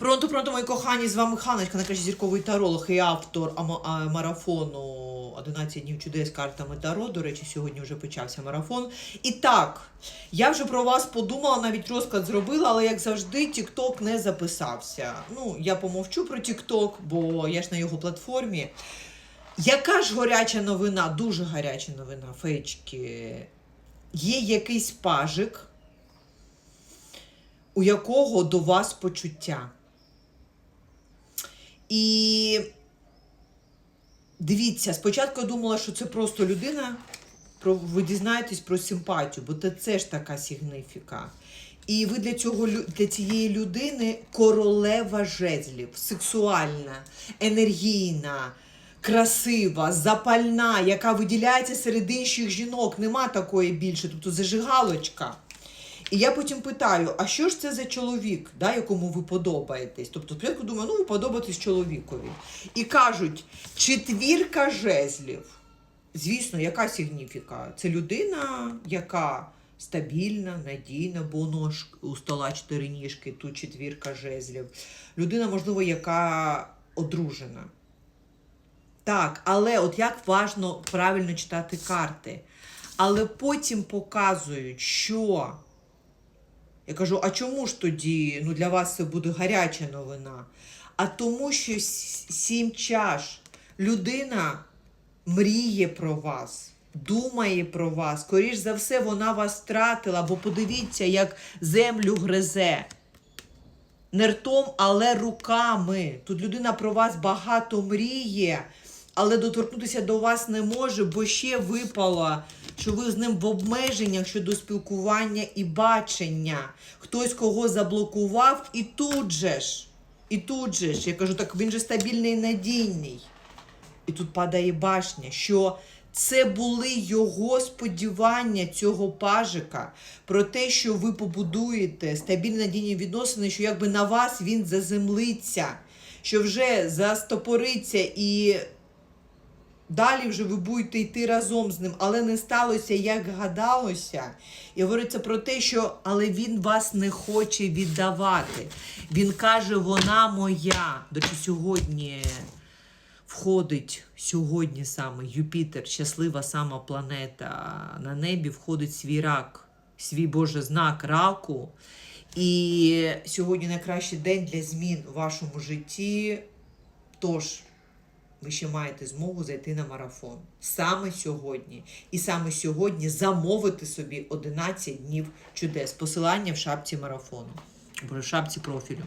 Пронто, пронто, мої кохані, з вами Ханочка, найкращий зірковий таролог і автор марафону 11 днів чудес картами Таро. До речі, сьогодні вже почався марафон. І так, я вже про вас подумала, навіть розклад зробила, але як завжди, TikTok не записався. Ну, я помовчу про TikTok, бо я ж на його платформі. Яка ж гаряча новина, дуже гаряча новина, фейчки. Є якийсь пажик, у якого до вас почуття. І дивіться, спочатку я думала, що це просто людина, про, ви дізнаєтесь про симпатію, бо це, ж така сигніфіка. І ви для, цього, для цієї людини королева жезлів, сексуальна, енергійна, красива, запальна, яка виділяється серед інших жінок. Нема такої більше, тобто зажигалочка. І я потім питаю: а що ж це за чоловік, да, якому ви подобаєтесь? Тобто, спочатку думаю, ну ви подобаєтесь чоловікові. І кажуть, четвірка жезлів. Звісно, яка сигніфіка? Це людина, яка стабільна, надійна, бо воно ж у стола чотири ніжки, тут четвірка жезлів. Людина, можливо, яка одружена. Так, але от як важно правильно читати карти. Але потім показують, що. Я кажу, а чому ж тоді ну, для вас це буде гаряча новина? А тому, що сім чаш людина мріє про вас, думає про вас. Скоріш за все, вона вас втратила, бо подивіться, як землю гризе. Не ртом, але руками. Тут людина про вас багато мріє, але доторкнутися до вас не може, бо ще випало, що ви з ним в обмеженнях щодо спілкування і бачення. Хтось кого заблокував, і тут же ж. І тут же ж. Я кажу, так він же стабільний і надійний. І тут падає башня, що це були його сподівання цього пажика про те, що ви побудуєте стабільні надійні відносини, що якби на вас він заземлиться, що вже застопориться і далі вже ви будете йти разом з ним, але не сталося, як гадалося. І говориться про те, що але він вас не хоче віддавати. Він каже, вона моя. До речі, сьогодні входить сьогодні саме Юпітер, щаслива сама планета. На небі входить свій рак, свій Боже знак раку. І сьогодні найкращий день для змін у вашому житті. Тож, ви ще маєте змогу зайти на марафон саме сьогодні. І саме сьогодні замовити собі 11 днів чудес. Посилання в шапці марафону, в шапці профілю.